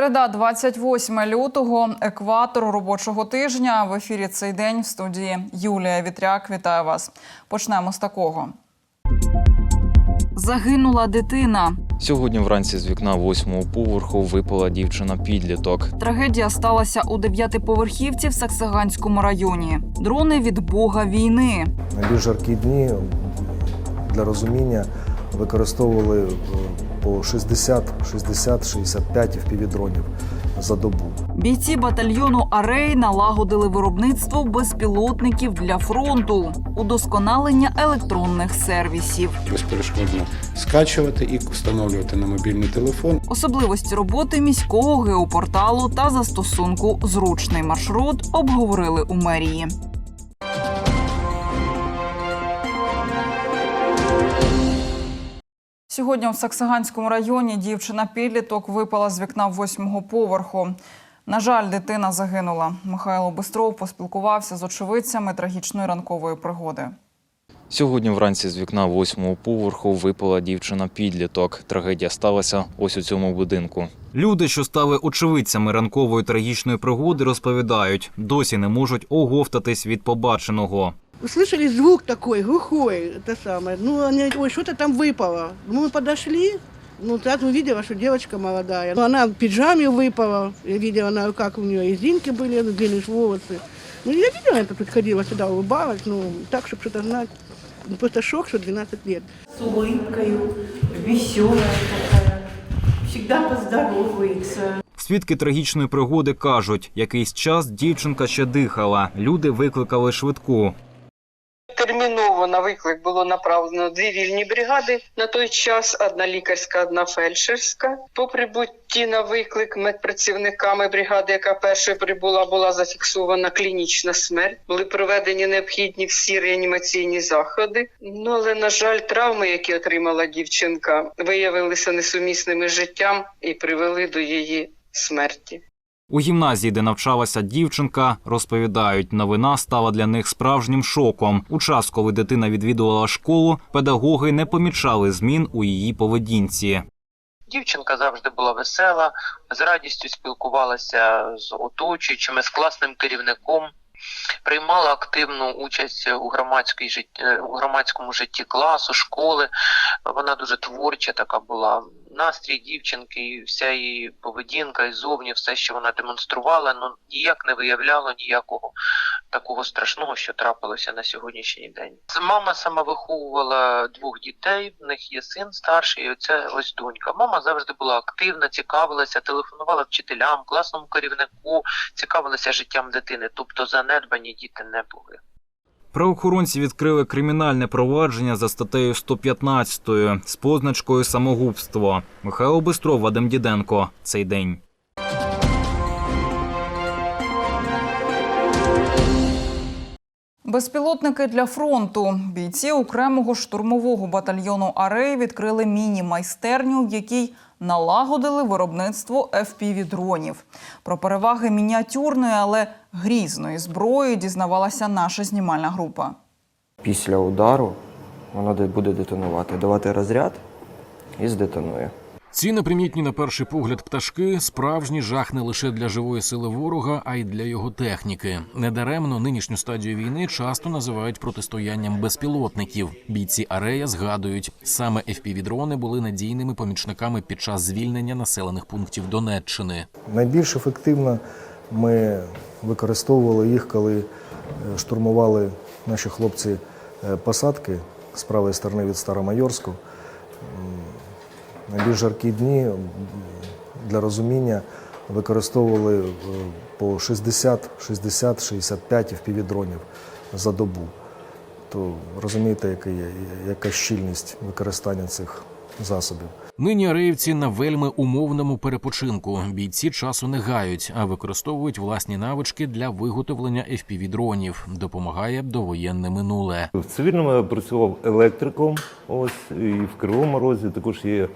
Середа, 28 лютого, екватор робочого тижня. В ефірі цей день в студії Юлія Вітряк. Вітаю вас. Почнемо з такого. Загинула дитина. Сьогодні вранці з вікна восьмого поверху випала дівчина-підліток. Трагедія сталася у дев'ятиповерхівці в Саксаганському районі. Дрони від бога війни. Найбільш жаркі дні для розуміння використовували е, по 60, 60, 65 впівдронів за добу. Бійці батальйону Арей налагодили виробництво безпілотників для фронту, удосконалення електронних сервісів. безперешкодно скачувати і встановлювати на мобільний телефон. Особливості роботи міського геопорталу та застосунку Зручний маршрут обговорили у мерії. Сьогодні в Саксаганському районі дівчина-підліток випала з вікна восьмого поверху. На жаль, дитина загинула. Михайло Бистров поспілкувався з очевидцями трагічної ранкової пригоди. Сьогодні вранці з вікна восьмого поверху випала дівчина-підліток. Трагедія сталася ось у цьому будинку. Люди, що стали очевидцями ранкової трагічної пригоди, розповідають, досі не можуть оговтатись від побаченого Услышали звук такой, глухой, это самое. Ну, они, говорят, ой, что-то там выпало. Ну, мы подошли, ну, сразу увидела, что девочка молодая. Ну, она в пиджаме выпала. Я видела, она, как у нее резинки были, ну, длинные волосы. Ну, я видела, это тут ходила сюда, улыбалась, ну, так, чтобы что-то знать. Ну, Просто шок, что 12 лет. с улыбкою, веселая такая, всегда поздоровается. Свідки трагічної пригоди кажуть, якийсь час дівчинка ще дихала. Люди викликали швидку. Терміново на виклик було направлено дві вільні бригади на той час: одна лікарська, одна фельдшерська. По прибутті на виклик медпрацівниками бригади, яка першою прибула, була зафіксована клінічна смерть. Були проведені необхідні всі реанімаційні заходи. Ну але на жаль, травми, які отримала дівчинка, виявилися несумісними життям і привели до її смерті. У гімназії, де навчалася дівчинка, розповідають, новина стала для них справжнім шоком. У час, коли дитина відвідувала школу, педагоги не помічали змін у її поведінці. Дівчинка завжди була весела, з радістю спілкувалася з оточуючими, з класним керівником, приймала активну участь у громадській житті, у громадському житті класу, школи. Вона дуже творча така була. Настрій дівчинки, і вся її поведінка і зовні, все, що вона демонструвала, ну ніяк не виявляло ніякого такого страшного, що трапилося на сьогоднішній день. Мама сама виховувала двох дітей. В них є син старший, і оце ось донька. Мама завжди була активна, цікавилася, телефонувала вчителям, класному керівнику, цікавилася життям дитини. Тобто занедбані діти не були. Правоохоронці відкрили кримінальне провадження за статтею 115 з позначкою самогубство. Михайло Бистров, Вадим Діденко. Цей день. Безпілотники для фронту. Бійці окремого штурмового батальйону Арей відкрили міні-майстерню, в якій налагодили виробництво FPV-дронів. Про переваги мініатюрної, але грізної зброї дізнавалася наша знімальна група. Після удару воно де- буде детонувати, давати розряд і здетонує. Ці непримітні на перший погляд пташки справжній жах не лише для живої сили ворога, а й для його техніки. Недаремно нинішню стадію війни часто називають протистоянням безпілотників. Бійці Арея згадують, саме FPV-дрони були надійними помічниками під час звільнення населених пунктів Донеччини. Найбільш ефективно ми використовували їх, коли е, штурмували наші хлопці е, посадки з правої сторони від Старомайорську. М, Найбільш жаркі дні для розуміння використовували е, по 60, 60, 65 впівдронів за добу. То розумієте, яка, є- яка щільність використання цих засобів. Нині ареївці на вельми умовному перепочинку. Бійці часу не гають, а використовують власні навички для виготовлення FPV-дронів. Допомагає довоєнне минуле. В цивільному я працював електриком, ось і в Кривому Розі також є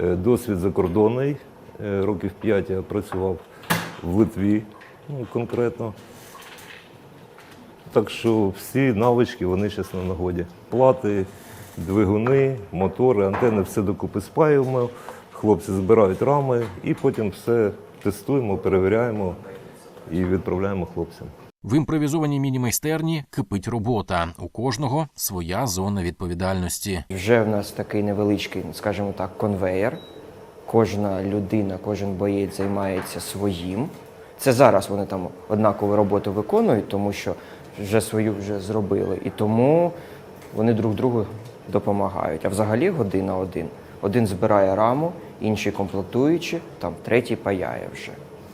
досвід закордонний. Е, Років 5 я працював в Литві ну, конкретно. Так що всі навички вони зараз на нагоді. Плати, двигуни, мотори, антени, все докупи спаюємо. Хлопці збирають рами і потім все тестуємо, перевіряємо і відправляємо хлопцям. В імпровізованій міні-майстерні кипить робота. У кожного своя зона відповідальності. Вже в нас такий невеличкий, скажімо так, конвеєр. Кожна людина, кожен боєць займається своїм. Це зараз вони там однакову роботу виконують, тому що вже свою вже зробили. І тому вони друг другу допомагають. А взагалі година один. Один збирає раму, інші комплектуючі, там третій паяє вже.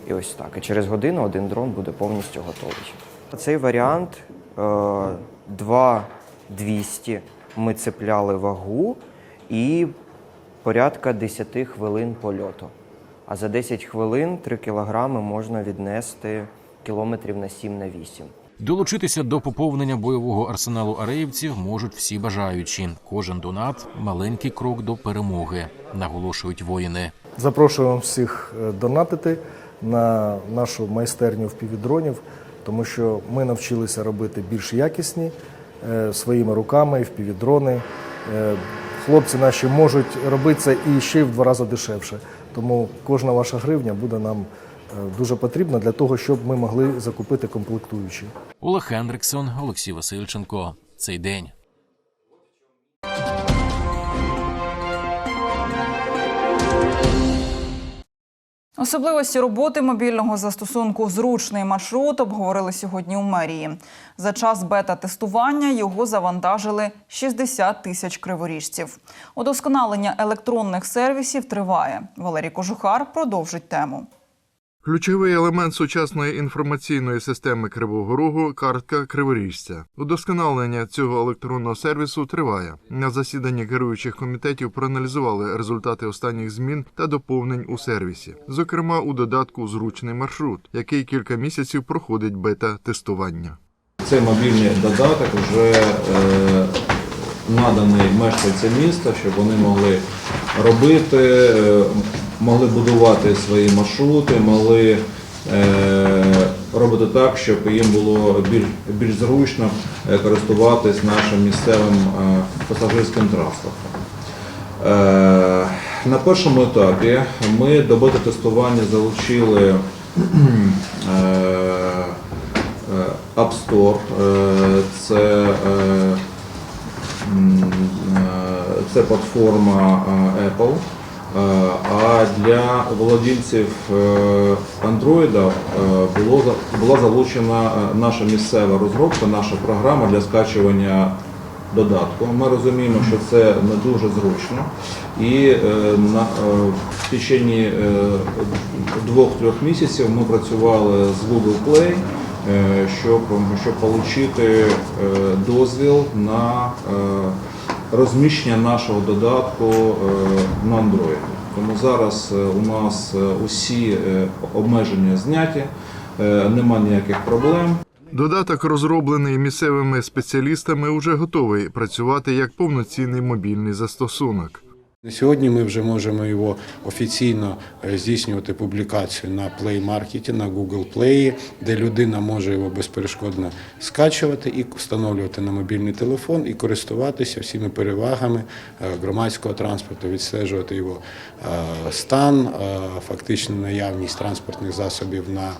І ось так. І через годину один дрон буде повністю готовий. Цей варіант е, 2,200 ми цепляли вагу і порядка 10 хвилин польоту. А за 10 хвилин 3 кілограми можна віднести кілометрів на 7 на 8. Долучитися до поповнення бойового арсеналу ареївців можуть всі бажаючі. Кожен донат маленький крок до перемоги, наголошують воїни. Запрошуємо всіх е, донатити на нашу майстерню впівдронів, тому що ми навчилися робити більш якісні е, своїми руками впівдрони. Е, Хлопці наші можуть робити це і ще в два рази дешевше. Тому кожна ваша гривня буде нам е, дуже потрібна для того, щоб ми могли закупити комплектуючі. Олег Хендриксон, Олексій Васильченко. Цей день. Особливості роботи мобільного застосунку Зручний маршрут обговорили сьогодні у мерії. За час бета-тестування його завантажили 60 тисяч криворіжців. Удосконалення електронних сервісів триває. Валерій Кожухар продовжить тему. Ключовий елемент сучасної інформаційної системи Кривого Рогу картка Криворіжця. Удосконалення цього електронного сервісу триває. На засіданні керуючих комітетів проаналізували результати останніх змін та доповнень у сервісі, зокрема у додатку Зручний маршрут, який кілька місяців проходить бета-тестування. Цей мобільний додаток вже е, наданий мешканцям міста, щоб вони могли робити, е, могли будувати свої маршрути, могли е, робити так, щоб їм було більш, більш зручно е, користуватись нашим місцевим пасажирським транспортом. На першому етапі ми до бета-тестування залучили App Store, це, це платформа е, Apple. Е, А для володільців Android е, була залучена наша місцева розробка, наша програма для скачування додатку. Ми розуміємо, що це не дуже зручно. І в течение е, двох-трьох місяців ми працювали з Google Play, щоб, щоб отримати дозвіл на розміщення нашого додатку е, на Android. Тому зараз е, у нас е, усі обмеження зняті, нема ніяких проблем. Додаток, розроблений місцевими спеціалістами, уже готовий працювати як повноцінний мобільний застосунок. На Сьогодні ми вже можемо його офіційно е, здійснювати публікацію на Play Market, на Google Play, де людина може його безперешкодно скачувати і встановлювати на мобільний телефон і користуватися всіми перевагами е, громадського транспорту, відстежувати його е, стан, фактичну наявність транспортних засобів на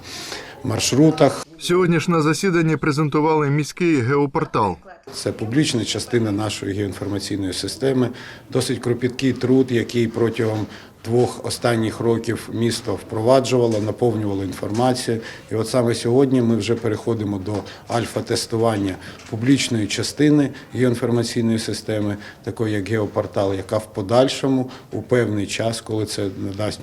маршрутах. Сьогодні ж на засіданні презентували міський геопортал. Це публічна частина нашої геоінформаційної системи, досить кропіткий труд, який протягом двох останніх років місто впроваджувало, наповнювало інформацією. І от саме сьогодні ми вже переходимо до альфа-тестування публічної частини геоінформаційної системи, такої як геопортал, яка в подальшому у певний час, коли це надасть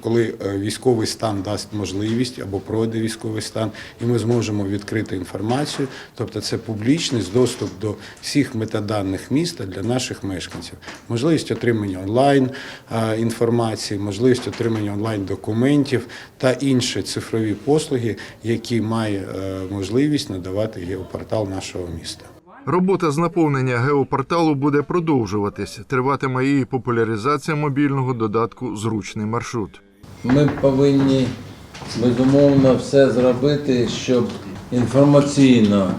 коли е, військовий стан дасть можливість або пройде військовий стан, і ми зможемо відкрити інформацію. Тобто це публічність, доступ до всіх метаданих міста для наших мешканців, можливість отримання онлайн е, інформації, можливість отримання онлайн документів та інші цифрові послуги, які має е, можливість надавати геопортал нашого міста. Робота з наповнення геопорталу буде продовжуватись. Триватиме і популяризація мобільного додатку Зручний маршрут. Ми повинні безумовно все зробити, щоб інформаційно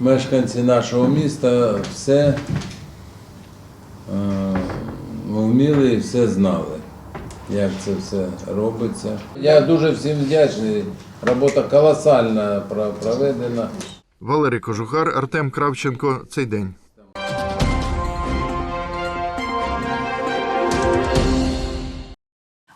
мешканці нашого міста все е, вміли і все знали. як це все робиться. Я дуже всім вдячний. Робота колосальна про- проведена. Валерій Кожухар, Артем Кравченко. Цей день.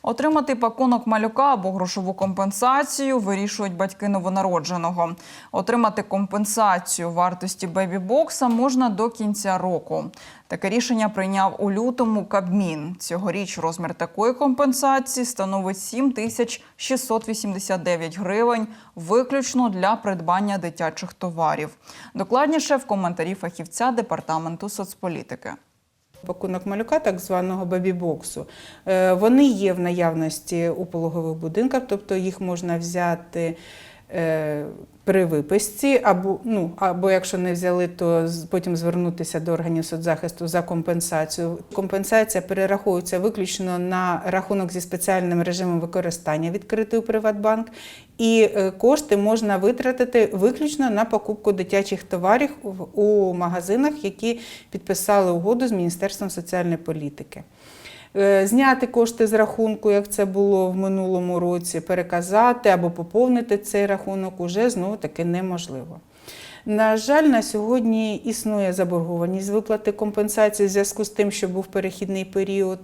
Отримати пакунок малюка або грошову компенсацію вирішують батьки новонародженого. Отримати компенсацію вартості бебі-бокса можна до кінця року. Таке рішення прийняв у лютому Кабмін. Цьогоріч розмір такої компенсації становить 7 тисяч 689 гривень, виключно для придбання дитячих товарів. Докладніше в коментарі фахівця департаменту соцполітики. Пакунок малюка, так званого бебі-боксу, е, вони є в наявності у пологових будинках, тобто їх можна взяти при виписці, або, ну, або якщо не взяли, то потім звернутися до органів соцзахисту за компенсацію. Компенсація перераховується виключно на рахунок зі спеціальним режимом використання, відкритий у Приватбанк, і е, кошти можна витратити виключно на покупку дитячих товарів у магазинах, які підписали угоду з Міністерством соціальної політики. Е, Зняти кошти з рахунку, як це було в минулому році, переказати або поповнити цей рахунок уже знову таки неможливо. На жаль, на сьогодні існує заборгованість виплати компенсації в зв'язку з тим, що був перехідний період.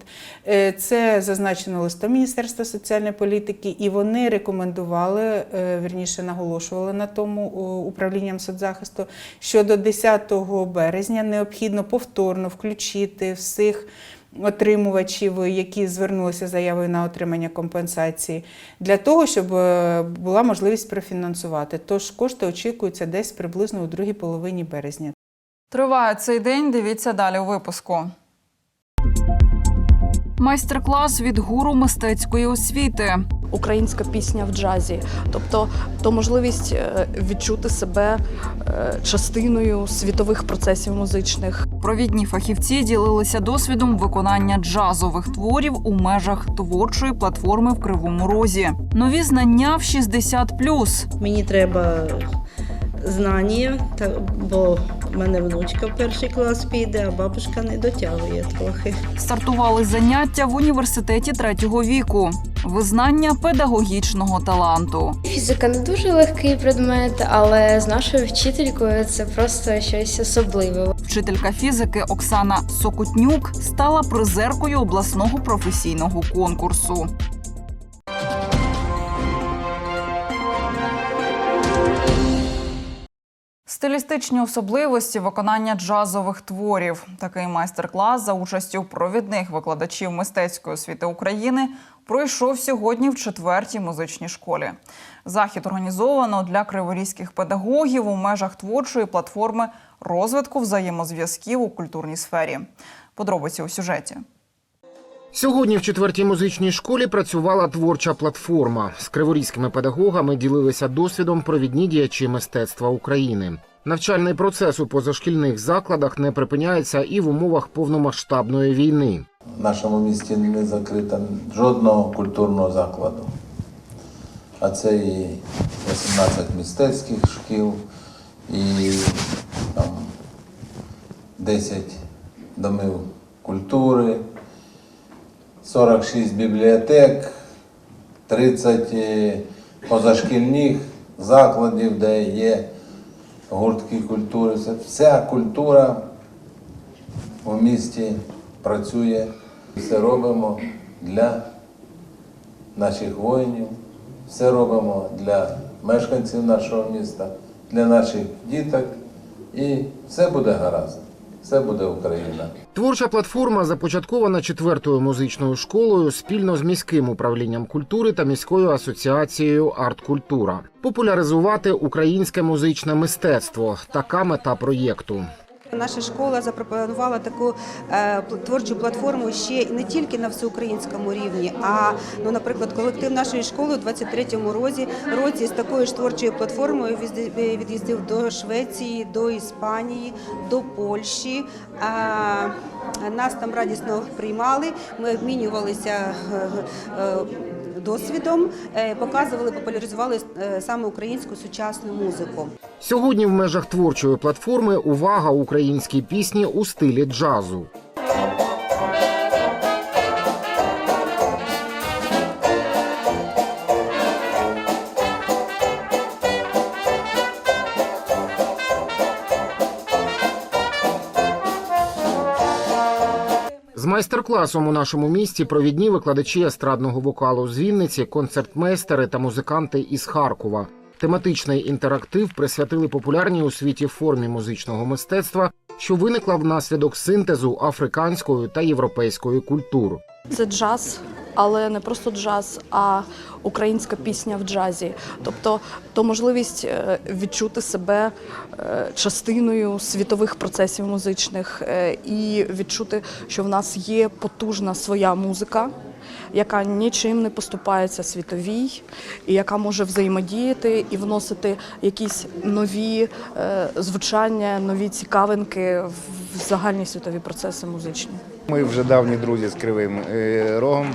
Е, Це зазначено листом Міністерства соціальної політики, і вони рекомендували, е, вірніше наголошували на тому управлінням соцзахисту, що до 10 березня необхідно повторно включити всіх отримувачів, які звернулися заявою на отримання компенсації, для того, щоб е, була можливість профінансувати. Тож кошти очікуються десь приблизно у другій половині березня. Триває цей день. Дивіться далі у випуску. Майстер-клас від гуру мистецької освіти. Українська пісня в джазі, тобто то можливість е, відчути себе е, частиною світових процесів музичних. Провідні фахівці ділилися досвідом виконання джазових творів у межах творчої платформи в Кривому Розі. Нові знання в 60+. Мені треба знання, та, бо в мене внучка в перший клас піде, а бабушка не дотягує трохи. Стартували заняття в університеті третього віку. Визнання педагогічного таланту. Фізика не дуже легкий предмет, але з нашою вчителькою це просто щось особливе. Вчителька фізики Оксана Сокутнюк стала призеркою обласного професійного конкурсу. Стилістичні особливості виконання джазових творів. Такий майстер-клас за участю провідних викладачів мистецької освіти України пройшов сьогодні в четвертій музичній школі. Захід організовано для криворізьких педагогів у межах творчої платформи розвитку взаємозв'язків у культурній сфері. Подробиці у сюжеті. Сьогодні в четвертій музичній школі працювала творча платформа. З криворізькими педагогами ділилися досвідом провідні діячі мистецтва України. Навчальний процес у позашкільних закладах не припиняється і в умовах повномасштабної війни. В нашому місті не закрито жодного культурного закладу. А це і 18 мистецьких шкіл, і там, 10 домів культури, 46 бібліотек, 30 е, позашкільних закладів, де є гуртки культури. Вся культура у місті працює. Все робимо для наших воїнів, все робимо для мешканців нашого міста, для наших діток. І все буде гаразд, все буде Україна. Творча платформа започаткована четвертою музичною школою спільно з міським управлінням культури та міською асоціацією Арткультура. Популяризувати українське музичне мистецтво така мета проєкту. Наша школа запропонувала таку е, творчу платформу ще не тільки на всеукраїнському рівні, а ну, наприклад, колектив нашої школи у 23-му році році з такою ж творчою платформою е, від'їздив до Швеції, до Іспанії, до Польщі. Нас там радісно приймали. Ми обмінювалися. Досвідом е, показували, популяризували е, саме українську сучасну музику. Сьогодні в межах творчої платформи увага українській пісні у стилі джазу. Майстер-класом у нашому місті провідні викладачі естрадного вокалу з Вінниці, концертмейстери та музиканти із Харкова. Тематичний інтерактив присвятили популярній у світі формі музичного мистецтва, що виникла внаслідок синтезу африканської та європейської культур. Це джаз, але не просто джаз, а українська пісня в джазі. Тобто то можливість е, відчути себе е, частиною світових процесів музичних е, і відчути, що в нас є потужна своя музика. Яка нічим не поступається світовій, і яка може взаємодіяти і вносити якісь нові звучання, нові цікавинки в загальні світові процеси музичні. Ми вже давні друзі з Кривим Рогом.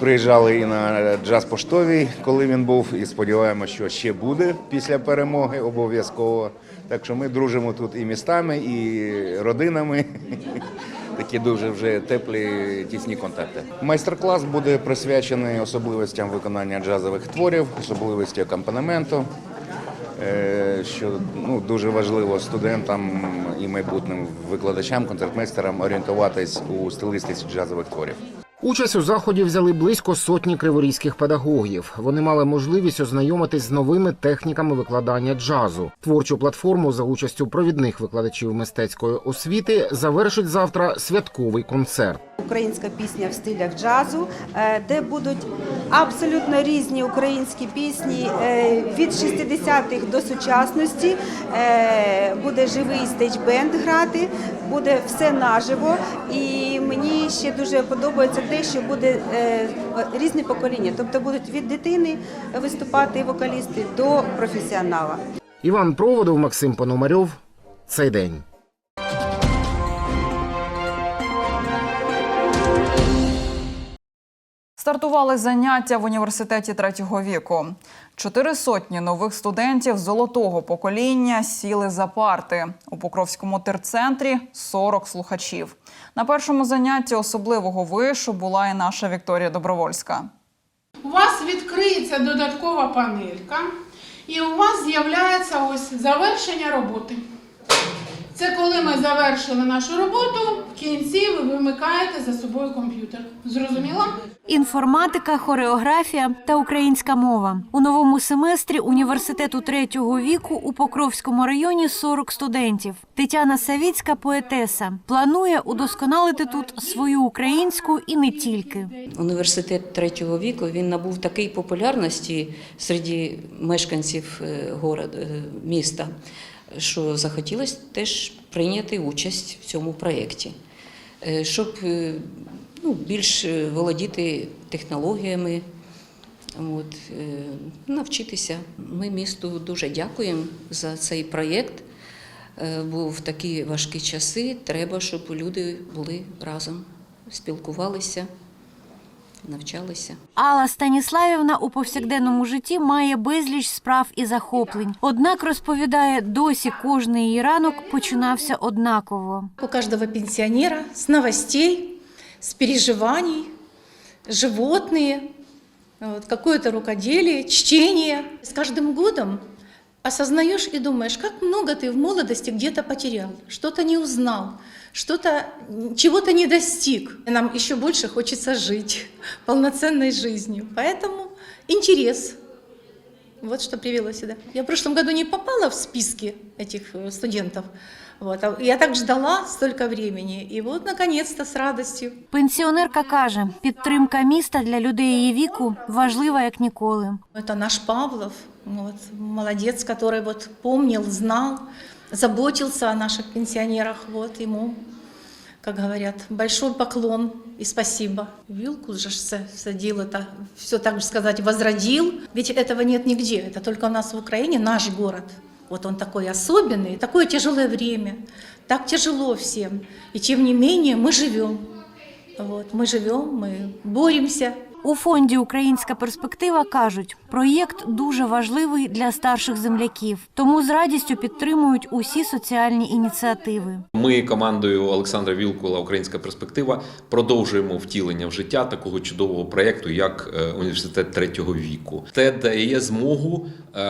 Приїжджали і на джаз поштовий, коли він був, і сподіваємося, що ще буде після перемоги обов'язково. Так що ми дружимо тут і містами, і родинами. Такі дуже вже теплі, тісні контакти. Майстер-клас буде присвячений особливостям виконання джазових творів, особливості акомпанементу, е, що ну, дуже важливо студентам і майбутнім викладачам, концертмейстерам орієнтуватись у стилістиці джазових творів. Участь у заході взяли близько сотні криворізьких педагогів. Вони мали можливість ознайомитись з новими техніками викладання джазу. Творчу платформу за участю провідних викладачів мистецької освіти завершить завтра святковий концерт. Українська пісня в стилях джазу, е, де будуть абсолютно різні українські пісні е, від 60-х до сучасності. Е, Буде живий стейдж-бенд грати, буде все наживо. І мені ще дуже подобається те, що буде е, різне покоління. Тобто будуть від дитини виступати вокалісти до професіонала. Іван Проводов, Максим Пономарьов. Цей день. Стартували заняття в університеті третього віку. Чотири сотні нових студентів золотого покоління сіли за парти. У Покровському терцентрі 40 слухачів. На першому занятті особливого вишу була і наша Вікторія Добровольська. У вас відкриється додаткова панелька, і у вас з'являється ось завершення роботи. Це коли ми завершили нашу роботу, в кінці ви вимикаєте за собою комп'ютер. Зрозуміло? Інформатика, хореографія та українська мова у новому семестрі університету третього віку у Покровському районі 40 студентів. Тетяна Савіцька, поетеса, планує удосконалити тут свою українську і не тільки. Університет третього віку він набув такої популярності серед мешканців е, е, міста, що захотілося теж прийняти участь в цьому проєкті, Е, щоб е, ну, більш е, володіти технологіями, от, навчитися. Ми місту дуже дякуємо за цей проєкт. Бо в такі важкі часи треба, щоб люди були разом, спілкувалися, навчалися. Алла Станіславівна у повсякденному житті має безліч справ і захоплень. Однак розповідає, досі кожний її ранок починався однаково. У каждого пенсионера с новостей, с переживаний, животные, вот, какое-то рукоделие, чтение. С каждым годом осознаешь и думаешь, как много ты в молодости где-то потерял, что-то не узнал, что-то, чего-то не достиг. Нам еще больше хочется жить полноценной жизнью. Поэтому интерес вот что привело сюда. Я в прошлом году не попала в списки этих э, студентов. Вот. а Я так ждала столько времени. И вот, наконец-то, с радостью. Пенсіонерка каже, підтримка міста для людей її віку важлива як ніколи. Это наш Павлов, вот, молодец, который вот помнил, знал, заботился о наших пенсионерах. Вот ему, как говорят, большой поклон и спасибо. Вилку же ж са- садил, это все так же сказать, возродил. Ведь этого нет нигде, это только у нас в Украине, наш город. Вот он такой особенный, такое тяжелое время, так тяжело всем. И тем не менее мы живем. Вот, мы живем, мы боремся, у фонді Українська перспектива кажуть, проєкт дуже важливий для старших земляків, тому з радістю підтримують усі соціальні ініціативи. Ми командою Олександра Вілкула Українська перспектива продовжуємо втілення в життя такого чудового проєкту, як е, університет третього віку. Це дає змогу е,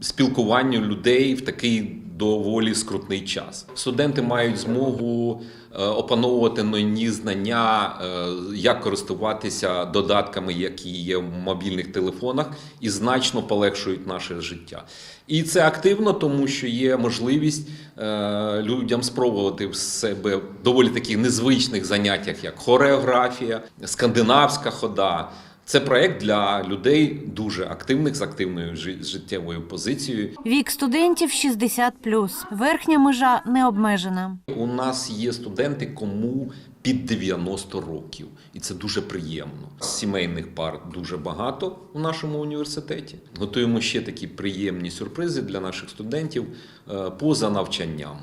спілкуванню людей в такий доволі скрутний час. Студенти мають змогу е, опановувати нові знання, е, як користуватися додатками, які є в мобільних телефонах, і значно полегшують наше життя. І це активно, тому що є можливість е, людям спробувати в себе доволі таких незвичних заняттях, як хореографія, скандинавська хода. Це проект для людей дуже активних з активною життєвою позицією. Вік студентів 60+. Верхня межа не обмежена. У нас є студенти, кому під 90 років, і це дуже приємно. Сімейних пар дуже багато у нашому університеті. Готуємо ще такі приємні сюрпризи для наших студентів е, поза навчанням.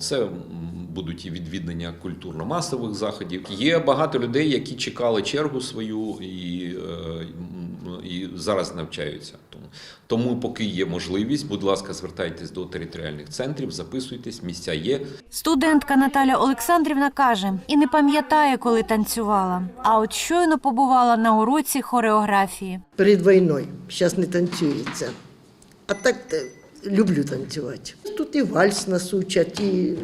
Це будуть і відвідання культурно-масових заходів. Є багато людей, які чекали чергу свою і, е, і зараз навчаються. Тому, тому, поки є можливість, будь ласка, звертайтесь до територіальних центрів, записуйтесь, місця є. Студентка Наталя Олександрівна каже, і не пам'ятає, коли танцювала. А от щойно побувала на уроці хореографії. перед війною. Зараз не танцюється. А так люблю танцювати. Тут і вальс нас учать, і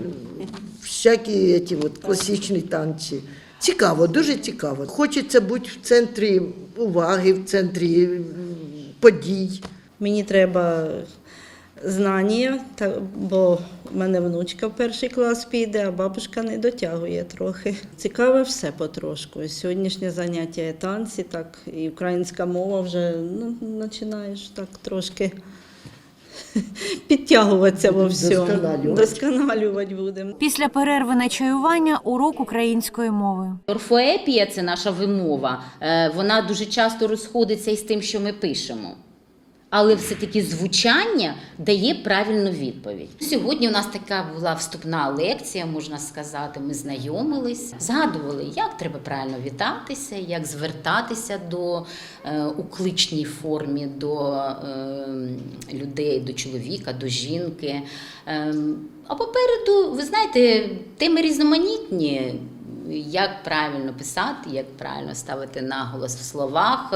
всякі ці от, класичні танці. Цікаво, дуже цікаво. Хочеться бути в центрі уваги, в центрі подій. Мені треба знання, бо в мене внучка в перший клас піде, а бабушка не дотягує трохи. Цікаве все потрошку. Сьогоднішнє заняття танці, так, і українська мова вже ну, починаєш так трошки підтягуватися во всьому. Досконалювати. Досконалювати будемо. Після перерви на чаювання урок української мови. Орфоепія це наша вимова. Е, Вона дуже часто розходиться із тим, що ми пишемо. Але все-таки звучання дає правильну відповідь. Сьогодні у нас така була вступна лекція, можна сказати. Ми знайомились, згадували, як треба правильно вітатися, як звертатися до е, у кличній формі до е, людей, до чоловіка, до жінки. Е, а попереду, ви знаєте, теми різноманітні. Як правильно писати, як правильно ставити наголос в словах.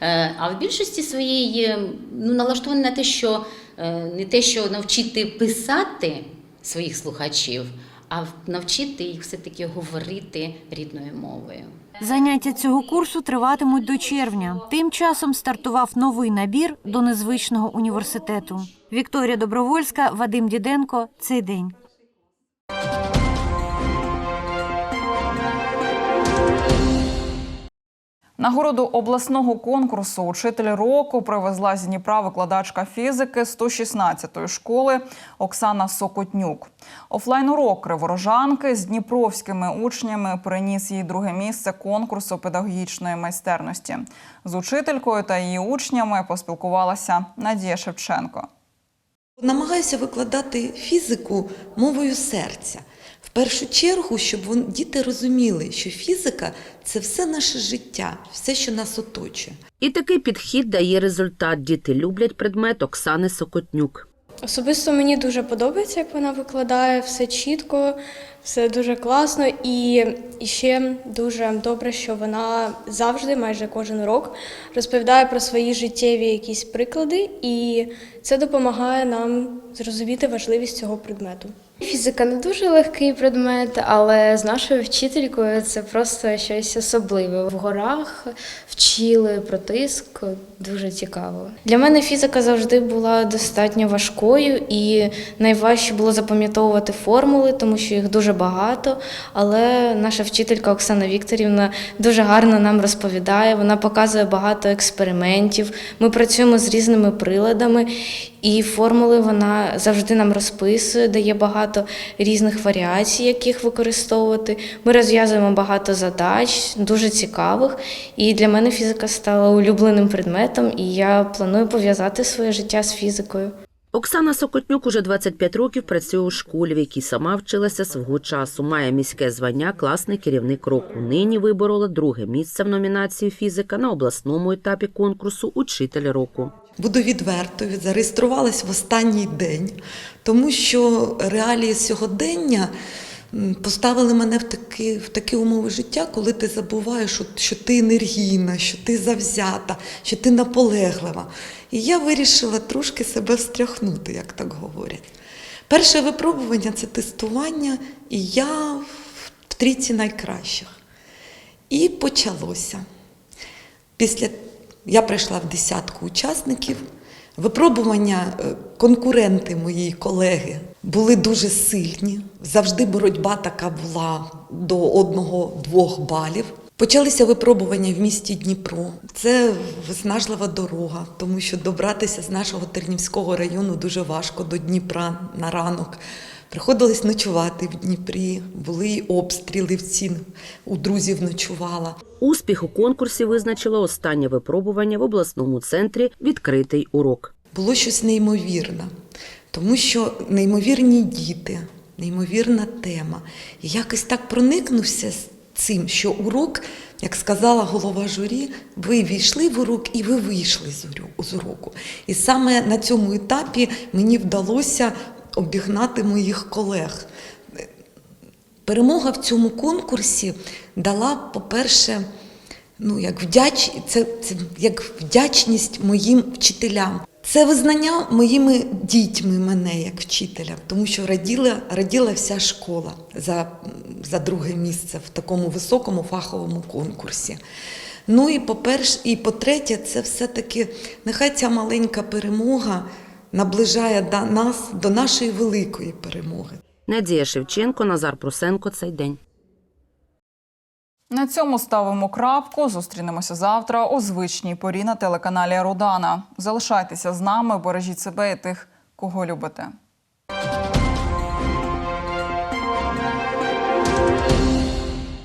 Е, А в більшості своєї е, ну, налаштовані на те, що е, не те, що навчити писати своїх слухачів, а навчити їх все-таки говорити рідною мовою. Заняття цього курсу триватимуть до червня. Тим часом стартував новий набір до незвичного університету. Вікторія Добровольська, Вадим Діденко. Цей день. Нагороду обласного конкурсу Учитель року привезла з Дніпра викладачка фізики 116-ї школи Оксана Сокотнюк. Офлайн-урок криворожанки з дніпровськими учнями приніс їй друге місце конкурсу педагогічної майстерності. З учителькою та її учнями поспілкувалася Надія Шевченко. Намагаюся викладати фізику мовою серця. Першу чергу, щоб вон- діти розуміли, що фізика це все наше життя, все, що нас оточує. І такий підхід дає результат. Діти люблять предмет Оксани Сокотнюк. Особисто мені дуже подобається, як вона викладає все чітко, все дуже класно. І, і ще дуже добре, що вона завжди, майже кожен урок, розповідає про свої життєві якісь приклади, і це допомагає нам зрозуміти важливість цього предмету. Фізика не дуже легкий предмет, але з нашою вчителькою це просто щось особливе. В горах вчили про тиск, дуже цікаво. Для мене фізика завжди була достатньо важкою, і найважче було запам'ятовувати формули, тому що їх дуже багато. Але наша вчителька Оксана Вікторівна дуже гарно нам розповідає. Вона показує багато експериментів. Ми працюємо з різними приладами, і формули вона завжди нам розписує, дає багато різних варіацій, яких використовувати. Ми розв'язуємо багато задач, дуже цікавих. І для мене фізика стала улюбленим предметом, і я планую пов'язати своє життя з фізикою. Оксана Сокотнюк уже 25 років працює у школі, в якій сама вчилася свого часу. Має міське звання класний керівник року. Нині виборола друге місце в номінації фізика на обласному етапі конкурсу Учитель року. Буду відвертою, зареєструвалась в останній день, тому що реалії сьогодення поставили мене в такі, в такі умови життя, коли ти забуваєш, що, що ти енергійна, що ти завзята, що ти наполеглива. І я вирішила трошки себе встряхнути, як так говорять. Перше випробування це тестування, і я в трійці найкращих. І почалося. Після я прийшла в десятку учасників. Випробування е, конкуренти мої колеги були дуже сильні. Завжди боротьба така була до одного-двох балів. Почалися випробування в місті Дніпро. Це виснажлива дорога, тому що добратися з нашого Тернівського району дуже важко до Дніпра на ранок. Приходилось ночувати в Дніпрі, були й обстріли в ці у друзів ночувала. Успіх у конкурсі визначило останнє випробування в обласному центрі Відкритий урок. Було щось неймовірне, тому що неймовірні діти, неймовірна тема. І якось так проникнувся з цим, що урок, як сказала голова журі, ви війшли в урок і ви вийшли з уроку. І саме на цьому етапі мені вдалося обігнати моїх колег. Перемога в цьому конкурсі дала, по-перше, ну, як, вдяч, це, це як вдячність моїм вчителям. Це визнання моїми дітьми мене як вчителя, тому що раділа, раділа вся школа за, за друге місце в такому високому фаховому конкурсі. Ну і по-перше, і по-третє, це все-таки нехай ця маленька перемога наближає до нас до нашої великої перемоги. Надія Шевченко, Назар Прусенко. Цей день. На цьому ставимо крапку. Зустрінемося завтра у звичній порі на телеканалі Рудана. Залишайтеся з нами, бережіть себе і тих, кого любите.